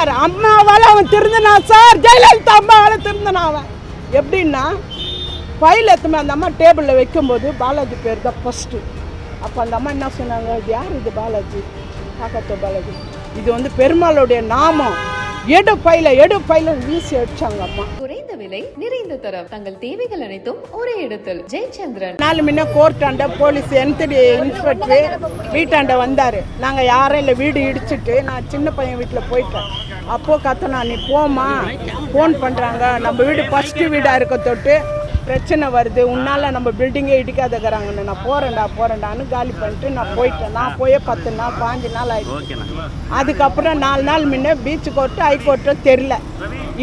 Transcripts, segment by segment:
Sir அம்மாவால் அவன் திருந்தினா sir. Jayalalithaa அம்மாவால் திருந்தினா அவன். எப்படின்னா ஃபைல் எத்துமே அந்த அம்மா டேபிளில் வைக்கும்போது பாலாஜி பேர் தான் ஃபஸ்ட்டு அப்போ அந்த அம்மா என்ன சொன்னாங்க? இது யார் இது பாலாஜி? காக்கத்தோ பாலாஜி. இது வந்து பெருமாளுடைய நாமம். எடு பையில எடு பையில வீசி அடிச்சாங்க அம்மா. விலை நிறைந்த தரம். தங்கள் தேவைகள் அனைத்தும் ஒரே இடத்தில். ஜெயச்சந்திரன். நாலு முன்ன கோர்ட்டாண்ட போலீஸ் என்தடி இன்ஸ்பெக்டர் வீட்டாண்ட வந்தார். நாங்கள் யாரும் இல்லை வீடு இடிச்சிட்டு நான் சின்ன பையன் வீட்டில் போயிட்டேன். அப்போது கத்தனா நீ போம்மா ஃபோன் பண்ணுறாங்க நம்ம வீடு ஃபஸ்ட்டு வீடாக இருக்க தொட்டு பிரச்சனை வருது. உன்னால் நம்ம பில்டிங்கே இடிக்காதக்கிறாங்கன்னு நான் போகிறேன்டா போகிறேன்டான்னு காலி பண்ணிட்டு நான் போயிட்டேன். நான் போயே பத்து நாள் பாஞ்சு நாள் ஆயிடுச்சு. அதுக்கப்புறம் நாலு நாள் முன்ன பீச் கோர்ட்டு ஹைகோர்ட்டோ தெரில.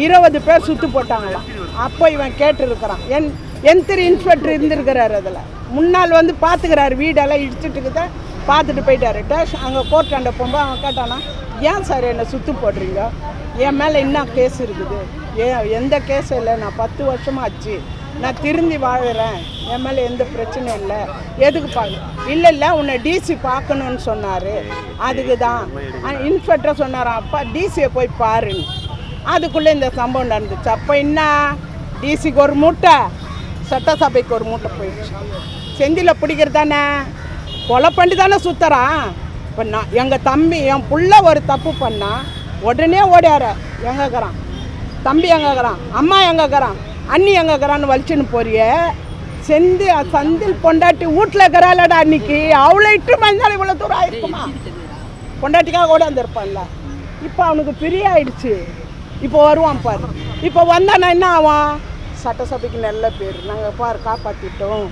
இருபது பேர் சுற்று போட்டாங்களாம். அப்போ இவன் கேட்டிருக்கிறான். என் என் திரு இன்ஸ்பெக்டர் இருந்திருக்கிறார் அதில். முன்னால் வந்து பார்த்துக்கிறாரு வீடெல்லாம் இடிச்சுட்டு பார்த்துட்டு போயிட்டாரு. டேஷ் அங்கே கோர்ட்டாண்ட போகும்போது அவன் கேட்டானா ஏன் சார் என்னை சுற்று போடுறீங்க? என் மேலே இன்னும் கேஸ் இருக்குது? ஏன் எந்த கேஸும் இல்லை. நான் பத்து வருஷமாக ஆச்சு. நான் திருந்தி வாழுறேன். என் மேலே எந்த பிரச்சனையும் இல்லை. எதுக்கு பார்க்க இல்லை இல்லை உன்னை டிசி பார்க்கணுன்னு சொன்னார். அதுக்கு தான். இன்ஸ்பெக்டர் சொன்னாராம். அப்பா டிசியை போய் பாருன்னு. அதுக்குள்ளே இந்த சம்பவம் நடந்துச்சு. அப்போ என்ன? டிசிக்கு ஒரு மூட்டை சட்டசபைக்கு ஒரு மூட்டை போயிடுச்சு. செந்தியில் பிடிக்கிறது தானே கொலை பண்ணி தானே சுற்றுறான் இப்போ நான் எங்கள் தம்பி என் புள்ள ஒரு தப்பு பண்ணால் உடனே ஓடியார. எங்கேக்கிறான் தம்பி எங்கேக்கிறான் அம்மா எங்கேக்கிறான் அண்ணி எங்கேக்கிறான்னு வலிச்சுன்னு போறிய. செந்தி சந்தில் பொண்டாட்டி வீட்டில் இருக்கிறாளடா அன்னைக்கு. அவ்வளோ இட்டு மஞ்சள் இவ்வளோ தூரம் ஆயிருக்குமா? பொண்டாட்டிக்காக கூட வந்திருப்பான்ல இப்போ அவனுக்கு பிரியாயிடுச்சு. இப்போ வருவான் பாரு. இப்போ வந்தானா என்ன ஆவான்? சட்டசபைக்கு நல்ல பேர். நாங்கள் பார் காப்பாற்றிட்டோம்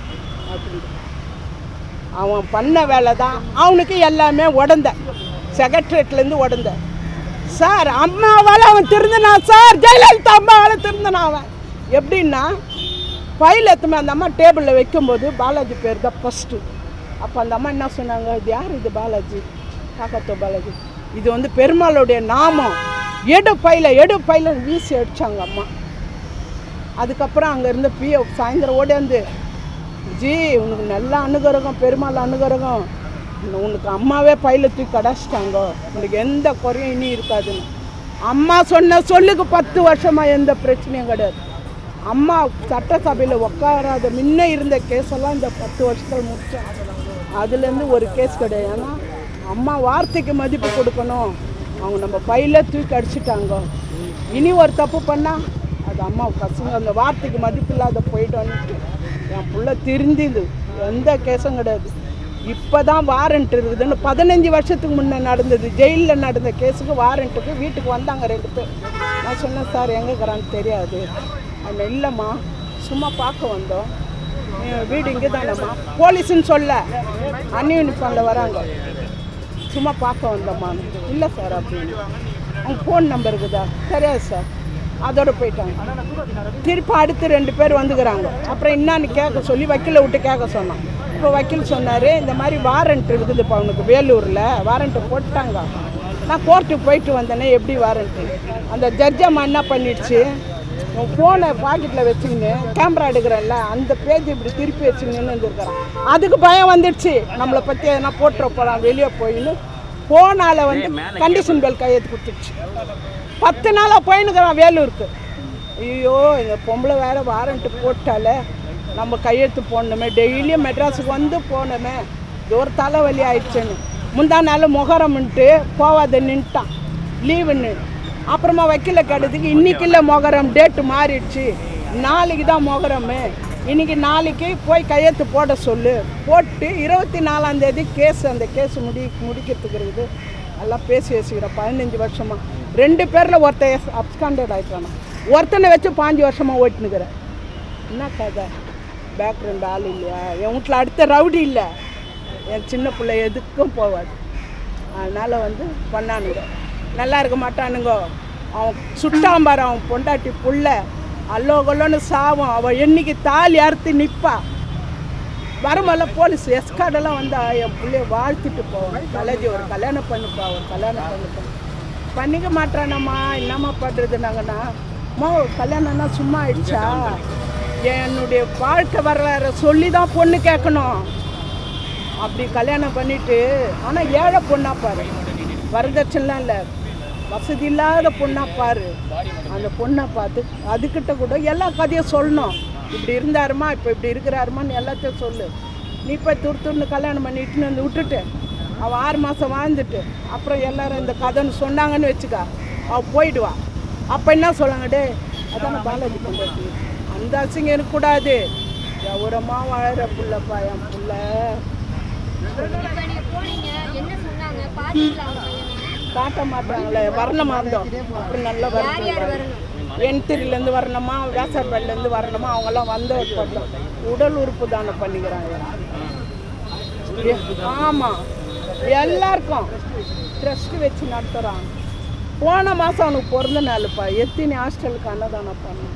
அப்படின்னு. அவன் பண்ண வேலை தான் அவனுக்கு எல்லாமே உடந்த. செக்ரட்டரியேட்லேருந்து உடந்த. சார் அம்மாவால் அவன் திருந்தினா சார் ஜெயலலிதா அம்மாவால் திருந்தினா அவன். எப்படின்னா ஃபைல் எத்துமே அந்த அம்மா டேபிளில் வைக்கும்போது பாலாஜி பேர் தான் ஃபஸ்ட்டு அப்போ அந்த அம்மா என்ன சொன்னாங்க? இது யார் இது பாலாஜி? காக்கத்தோ பாலாஜி. இது வந்து பெருமாளுடைய நாமம். எடு பையில எடு பையில வீசி அடிச்சாங்க அம்மா. அதுக்கப்புறம் அங்கேருந்து பிஏ சாயந்தரம் ஓடியாந்து ஜி உனக்கு நல்ல அனுகிரகம் பெருமாள் அனுகிரகம். உனக்கு அம்மாவே பையில தூக்கி கடாச்சிட்டாங்க உனக்கு எந்த குறையும் இனி இருக்காதுன்னு. அம்மா சொன்ன சொல்லுக்கு பத்து வருஷமாக எந்த பிரச்சனையும் கிடையாது. அம்மா சட்டசபையில் உட்காராத முன்ன இருந்த கேஸெல்லாம் இந்த பத்து வருஷத்தில் முடிச்சேன் அதுலேருந்து ஒரு கேஸ் கிடையாது. ஏன்னா அம்மா வார்த்தைக்கு மதிப்பு கொடுக்கணும். அவங்க நம்ம பையில தூக்கி அடிச்சிட்டாங்க. இனி ஒரு தப்பு பண்ணால் அது அம்மா பசங்க அந்த வார்த்தைக்கு மதிப்பு இல்லாத போயிட்டோன்ட்டு என் புள்ள திருந்திது எந்த கேஸும் கிடையாது. இப்போ தான் வாரண்ட் இருக்குதுன்னு பதினஞ்சு வருஷத்துக்கு முன்னே நடந்தது. ஜெயிலில் நடந்த கேஸுக்கு வாரண்ட்டுக்கு வீட்டுக்கு வந்தாங்க ரெண்டு பேர். நான் சொன்னேன் சார் எங்கே இருக்கிறான்னு தெரியாது. அவன் இல்லைம்மா. சும்மா பார்க்க வந்தோம். வீடு இங்கே தானம்மா போலீஸுன்னு சொல்ல. அன்யூனிஃபார்மில் வராங்க. சும்மா பார்க்க வந்தோம்மான்னு இல்லை சார் அப்படின்னு. அவங்க ஃபோன் நம்பர் இருக்குதா? சரியா சார். அதோட போயிட்டாங்க. திருப்பி அடுத்து ரெண்டு பேர் வந்துக்கிறாங்க. அப்புறம் என்னன்னு கேட்க சொல்லி வக்கீலை விட்டு கேட்க சொன்னான். இப்போ வக்கீல் சொன்னார் இந்த மாதிரி வாரண்ட் இருக்குது இப்போ அவனுக்கு வேலூரில். வாரண்ட்டு போட்டாங்க. நான் கோர்ட்டுக்கு போயிட்டு வந்தேனே எப்படி வாரண்ட்டு அந்த ஜட்ஜம்மா என்ன பண்ணிடுச்சு? உன் ஃபோனை பாக்கெட்டில் வச்சுக்கின்னு கேமரா எடுக்கிறல்ல அந்த பேஜ் இப்படி திருப்பி வச்சுக்கின்னு வந்துருக்குறான் அதுக்கு பயம் வந்துடுச்சு. நம்மளை பற்றி எதனா போட்டுற போகிறான் வெளியே போயின்னு. ஃபோனால் வந்து கண்டிஷன் பெல் கையெழுத்து கொடுத்துடுச்சு. பத்து நாளாக போயின்னுக்குறான் வேலூருக்கு. ஐயோ எங்கள் பொம்பளை வேற வாரண்ட்டு போட்டாலே நம்ம கையெழுத்து போடணுமே. டெய்லியும் மெட்ராஸுக்கு வந்து போனோமே இது ஒரு தலைவலி ஆயிடுச்சுன்னு. முந்தா நாள் முகரம்ன்ட்டு போவாத நின்ட்டான். லீவுன்னு. அப்புறமா வக்கீல கேட்டதுக்கு இன்னைக்கு இல்லை மொகரம் டேட்டு மாறிடுச்சு. நாளைக்கு தான் மொகரமு. இன்னைக்கு நாளைக்கு போய் கையெழுத்து போட சொல்லு. போட்டு இருபத்தி நாலாந்தேதி கேஸ் அந்த கேஸ் முடி முடிக்கிறதுக்கு இருக்குது. எல்லாம் பேசி வச்சுக்கிறேன். பதினஞ்சு வருஷமாக ரெண்டு பேரில் ஒருத்தன் அப்ஸ்காண்டட் ஆகிட்டானா ஒருத்தனை வச்சு பாஞ்சு வருஷமாக ஓட்டினுக்கிறேன். என்ன கதை? பேக்ரவுண்ட் ஆள் இல்லையா? என் வீட்டில் அடுத்த ரவுடி இல்லை. என் சின்ன பிள்ளை எதுக்கும் போவாது. அதனால் வந்து பண்ணானுங்க. நல்லா இருக்க மாட்டானுங்கோ அவன் சுட்டாம்பார் அவன் பொண்டாட்டி புள்ள. அல்லோ கொல்லோன்னு சாவும் அவன் என்னைக்கு தாலி அறுத்து நிற்பா வருமல்ல போலீஸ் எஸ்கார்டெல்லாம் வந்தா என் பிள்ளைய வாழ்த்திட்டு போவான் கலேஜி ஒரு கல்யாணம் பண்ணுப்பா ஒரு கல்யாணம் பண்ணுப்பா. பண்ணிக்க மாட்டானம்மா என்னம்மா பண்ணுறது நாங்கன்னா அம்மா ஒரு கல்யாணம்னா சும்மா ஆயிடுச்சா? என்னுடைய வாழ்க்கை வரலாறு சொல்லி தான் பொண்ணு கேட்கணும். அப்படி கல்யாணம் பண்ணிட்டு ஆனால் ஏழை பொண்ணா பாரு. வரதட்சணைலாம் இல்லை. வசதி இல்லாத பொண்ணா பாரு. அந்த பொண்ணை பார்த்து அதுக்கிட்ட கூட எல்லா கதையும் சொல்லணும். இப்படி இருந்தாருமா இப்போ இப்படி இருக்கிறாருமான்னு எல்லாத்தையும் சொல்லு. நீ போய் துரு துருன்னு கல்யாணம் பண்ணிட்டுன்னு வந்து விட்டுட்டு அவள் ஆறு மாதம் வாழ்ந்துட்டு அப்புறம் எல்லாரும் இந்த கதைன்னு சொன்னாங்கன்னு வச்சுக்கா அவள் போயிடுவா. அப்போ என்ன சொல்லுங்க டே அதான் பாலாஜி பொண்டாட்டி. அந்த அசிங்கம் இருக்கக்கூடாது கௌரமாக வாழற புள்ளப்பா என் புள்ள. காட்ட மாட்டாங்களே வரணுமா இருந்தோம். அப்படி நல்லா வரணும். என்திரிலேருந்து வரணுமா? வேசார்பேட்லேருந்து வரணுமா அவங்கெல்லாம் வந்த உடல் உறுப்பு தானம் பண்ணிக்கிறாங்க. ஆமாம் எல்லாருக்கும் ட்ரஸ்ட் வச்சு நடத்துகிறான் போன மாதம் அவனுக்கு பிறந்த நாளுப்பா. எத்தனை ஹாஸ்டலுக்கு அன்னதானம் பண்ணோம்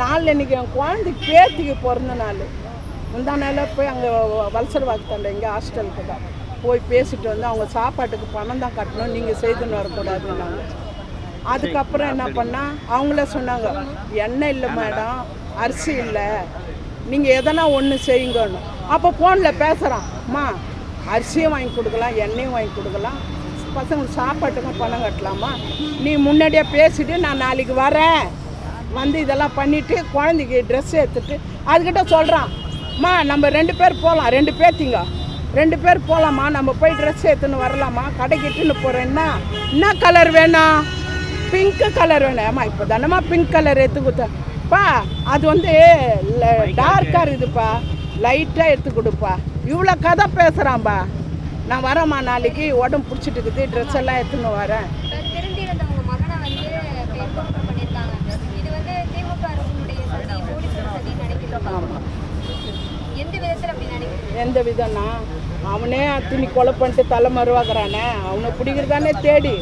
நாள் இன்னைக்கு என் குழந்தை பேத்திக்கு பிறந்த நாள். முந்தா நாளில் போய் அங்கே வல்சர் வாக்குத்தாண்ட எங்கே ஹாஸ்டலுக்கு தான். போய் பேசிட்டு வந்து அவங்க சாப்பாட்டுக்கு பணம் தான் கட்டணும் நீங்கள் செய்துன்னு வரக்கூடாதுன்னாங்க. அதுக்கப்புறம் என்ன பண்ணா? அவங்களே சொன்னாங்க எண்ணெய் இல்லை மேடம் அரிசி இல்லை. நீங்கள் எதனா ஒன்று செய்யுங்கன்னு. அப்போ ஃபோனில் பேசுகிறான் அம்மா அரிசியும் வாங்கி கொடுக்கலாம் எண்ணெயும் வாங்கி கொடுக்கலாம். பசங்களுக்கு சாப்பாட்டுக்கும் பணம் கட்டலாமா? நீ முன்னாடியே பேசிட்டு நான் நாளைக்கு வரேன். வந்து இதெல்லாம் பண்ணிவிட்டு குழந்தைக்கு ட்ரெஸ் எடுத்துட்டு அதுக்கிட்ட சொல்கிறான் அம்மா நம்ம ரெண்டு பேர் போகலாம் ரெண்டு பேர்த்திங்க ரெண்டு பேர் போகலாமா நம்ம போய் ட்ரெஸ் எடுத்துன்னு வரலாமா? கடைக்கு இட்டுன்னு போகிறேன்னா என்ன கலர் வேணும்? பிங்க் கலர் வேணும். ஏம்மா இப்போ தானம்மா பிங்க் கலர் எடுத்து கொடுத்தேன்ப்பா அது வந்து டார்க்காக இருக்குதுப்பா. லைட்டாக எடுத்து கொடுப்பா. இவ்வளோ கதை பேசுகிறான்பா நான் வரேம்மா நாளைக்கு உடம்பு பிடிச்சிட்டு இருக்குது. ட்ரெஸ் எல்லாம் எடுத்துன்னு வரேன் இப்ப திருந்திருந்தவங்க மகனை வந்து என்கவுண்டர் பண்ணியிருக்காங்க இது வந்து திமுக அரசுடைய சதி போலீஸ் சதி நினைக்கிறோம் ஆமாம் எந்த விதத்துல அப்படி நினைக்கிறீங்க எந்த விதம்னா அவனே அத்தினி கொலை பண்ணிட்டு தலை மருவாக்குறானே அவனை பிடிக்கிறதானே தேடி.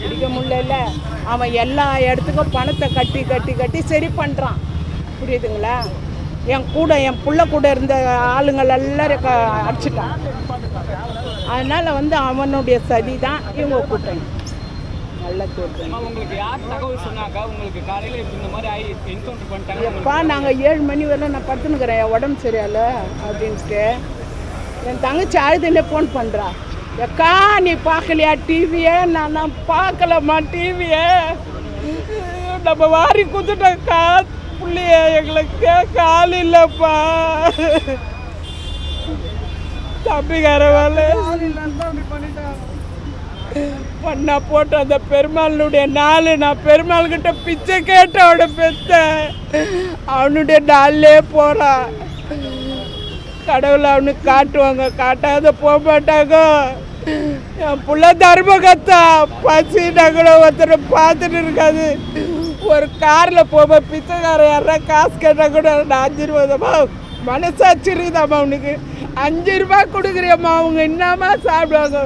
பிடிக்க முடியல. அவன் எல்லா இடத்துக்கும் பணத்தை கட்டி கட்டி கட்டி சரி பண்ணுறான் புரியுதுங்களா? என் கூட என் புள்ள கூட இருந்த ஆளுங்கள் எல்லாரும் அடிச்சிட்டான். அதனால் வந்து அவனுடைய சதி தான் இவங்க கூட்டணி. நல்ல கூட்டணி. அம்மா, உங்களுக்கு யார் தகவல் சொன்னாக்கா உங்களுக்கு காலையில இப்ப இந்த மாதிரி ஆகி என்கவுண்டர் பண்ணிட்டாங்க? எப்பா நாங்கள் ஏழு மணி வரல நான் படுத்துனுக்குறேன் என் உடம்பு சரியால அப்படின்ட்டு. என் தங்கச்சி அழுதுன்னே ஃபோன் பண்ணுறா எக்கா நீ பார்க்கலையா டிவியை நான் நான் பார்க்கலம்மா டிவியை நம்ம வாரி குத்துட்டோம்க்கா பிள்ளைய எங்களுக்கு கால் இல்லைப்பா. தம்பிக்கார வேலை பண்ணா போட்டு அந்த பெருமாளுடைய நாள் நான் பெருமாள் கிட்ட பிச்சை கேட்டு அவனை பெத்த. அவனுடைய நாளிலே போறான் கடவுளை அவனுக்கு காட்டுவாங்க. காட்டாத போக மாட்டாங்க. என் புள்ள தர்மகத்தா. பசி கூட ஒருத்தரை பார்த்துட்டு இருக்காது. ஒரு காரில் போகும்போது பிச்சைக்காரன் யாரா காசு கேட்டால் கூட நான் அஞ்சு ரூபாதம்மா மனசாட்சி இருக்குதாம்மா அவனுக்கு. அஞ்சு ரூபாய் கொடுக்குறியம்மா. அவங்க என்னம்மா சாப்பிடுவாங்க?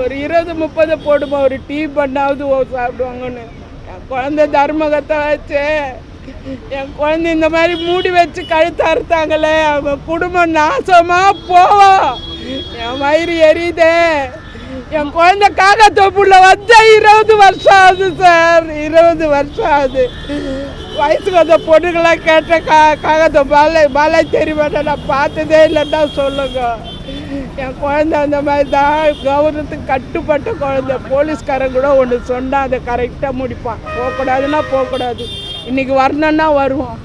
ஒரு இருபது முப்பது போடுமா. ஒரு டீ பண்ணாவது ஓ சாப்பிடுவாங்கன்னு. என் குழந்தை தர்மகத்தை வச்சு என் குழந்தை இந்த மாதிரி மூடி வச்சு கழுத்து அறுத்தாங்களே அவன் குடும்பம் நாசமா போவோம் என் வயிறு எரியுதே. என் குழந்தை காக்கத்தோப்புள்ள வந்த இருபது வருஷம் ஆகுது சார். இருபது வருஷம் ஆகுது. வயசுக்கு அந்த பொண்ணுங்களாம் கேட்ட கா காகத்தை பாலை பாலை தெரியுமாட்டா நான் பார்த்ததே இல்லைன்னா சொல்லுங்க. என் குழந்தை அந்த மாதிரி தான் கவர்னத்துக்கு கட்டுப்பட்ட குழந்தை. போலீஸ்காரன் கூட ஒன்று சொன்னால் அதை கரெக்டாக முடிப்பான். போகக்கூடாதுன்னா போகக்கூடாது. இன்றைக்கி வரணுன்னா வருவோம்.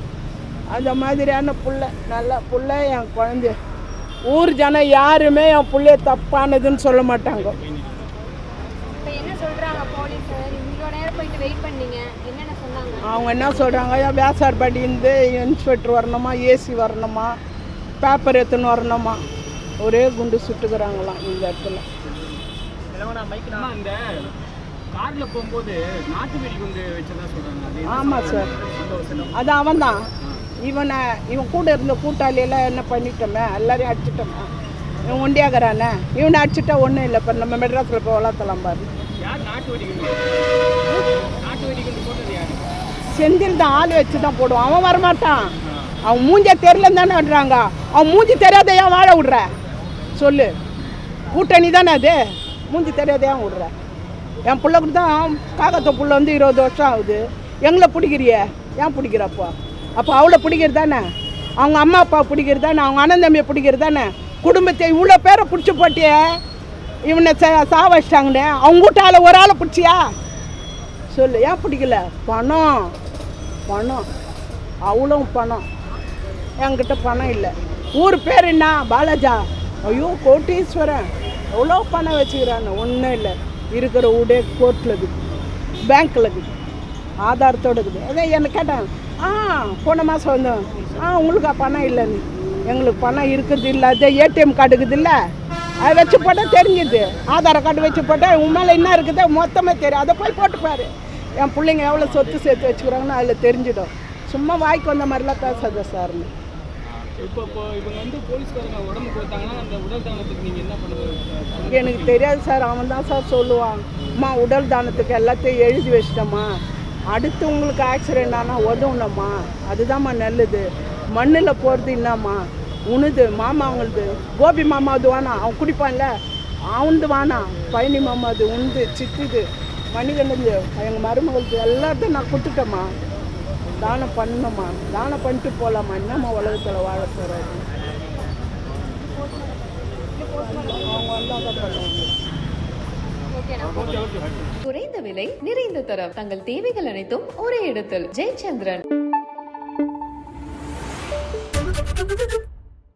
அந்த மாதிரியான புள்ள நல்ல புள்ள என் குழந்தை. ஊர் ஜனம் யாருமே என் புள்ளைய தப்பானதுன்னு சொல்ல மாட்டாங்க. இப்ப என்ன சொல்றாங்க போலீஸ் இவ்வளோ நேரம் போயிட்டு வெயிட் பண்ணீங்க. என்னென்ன சொன்னாங்க? அவங்க என்ன சொல்கிறாங்க வேசார்பாடியிருந்து இன்ஸ்பெக்டர் வரணுமா? ஏசி வரணுமா? பேப்பர் எடுத்துன்னு வரணுமா? ஒரே குண்டு சுட்டுக்கிறாங்களாம் இந்த இடத்துல. கார்ல போகும்போது நாட்டு வெடி குண்டு வச்சதா சொல்றாங்க. ஆமாம் சார் அது அவன்தான். இவனை இவன் கூட இருந்த கூட்டாளியெல்லாம் என்ன பண்ணிட்டோமே? எல்லாரையும் அடிச்சிட்டோமே. இவன் ஒண்டியாகிறானே? இவனை அடிச்சிட்டா ஒன்றும் இல்லை இப்போ நம்ம மெட்ராஸில் போய் வளர்த்தலாம் பாரு. செந்தில் தான் ஆள் வச்சு தான் போடுவான். அவன் வரமாட்டான். அவன் மூஞ்ச தெரியலன்னு தானே விடுறாங்க அவன் மூஞ்சி தெரியாத ஏன் வாழ விடுற? சொல்லு. கூட்டணி தானே அது? மூஞ்சி தெரியாத ஏன் விடுற? என் பிள்ளை தான் காக்கத்தை புள்ள வந்து இருபது வருஷம் ஆகுது. எங்களை பிடிக்கிறிய? ஏன் பிடிக்கிறப்போ? அப்போ அவளை பிடிக்கிறது தானே? அவங்க அம்மா அப்பா பிடிக்கிறது தானே? அவங்க அண்ணன் தம்பியை பிடிக்கிறது தானே? குடும்பத்தை இவ்வளோ பேரை பிடிச்சி போட்டியே? இவனை சா சா வச்சிட்டாங்கன்னு அவங்க வீட்டால ஒரு ஆளை பிடிச்சியா? சொல்லு ஏன் பிடிக்கல? பணம். பணம். அவ்வளோ பணம். என்கிட்ட பணம் இல்லை. ஊர் பேர் என்ன? பாலாஜா. ஐயோ கோட்டீஸ்வரன். எவ்வளோ பணம் வச்சுக்கிறான்னு ஒன்றும் இல்லை. இருக்கிற வீடே கோர்ட்டில் இருக்குது. பேங்க்கில் இருக்குது. ஆதாரத்தோடு இருக்குது. அதே என்னை கேட்டேன் ஆ போன மாதம் வந்தோம். ஆ உங்களுக்கு பணம் இல்லைன்னு. எங்களுக்கு பணம் இருக்குது இல்லை. அதே ஏடிஎம் கார்டு இருக்குது இல்லை. அதை வச்சு போட்டால் தெரிஞ்சுது. ஆதார் கார்டு வச்சு போட்டால் உன் மேலே என்ன இருக்குது மொத்தமாக தெரியும். அதை போய் போட்டுப்பாரு என் பிள்ளைங்க எவ்வளோ சொத்து சேர்த்து வச்சுக்கிறாங்கன்னு அதில் தெரிஞ்சிடும். சும்மா வாய்க்கு வந்த மாதிரிலாம் பேசாத சார்னு. இப்போ இப்போ இவங்க வந்து போலீஸ்காரங்க உடம்பு கொடுத்தாங்கன்னா அந்த உடல் தானத்துக்கு நீங்கள் என்ன பண்ணுவீங்க? எனக்கு தெரியாது சார் அவன் தான் சார் சொல்லுவான். அம்மா உடல் தானத்துக்கு எல்லாத்தையும் எழுதி வச்சிட்டம்மா. அடுத்து உங்களுக்கு ஆக்சிடென்ட் ஆனால் உதவுனம்மா. அதுதாம்மா நல்லது. மண்ணில் போகிறது என்னம்மா உணுது மாமா அவங்களுது. கோபி மாமா அது வானா? அவன் குடிப்பான்ல. அவனது வானா? பழனி மாமா அது உண்டு சித்துது மணிகண்டது எங்கள் மருமகளுக்கு எல்லாத்தையும் நான் கொடுத்துட்டேம்மா. தானம் பண்ணணுமா? தானம் பண்ணிட்டு போகலாமா என்னம்மா உலகத்தில் வாழ போகிறாரு அவங்க வந்தால் தான் பண்ணுவாங்க. குறைந்த விலை நிறைந்த தரம். தங்கள் தேவைகள் அனைத்தும் ஒரே இடத்தில். ஜெயச்சந்திரன்.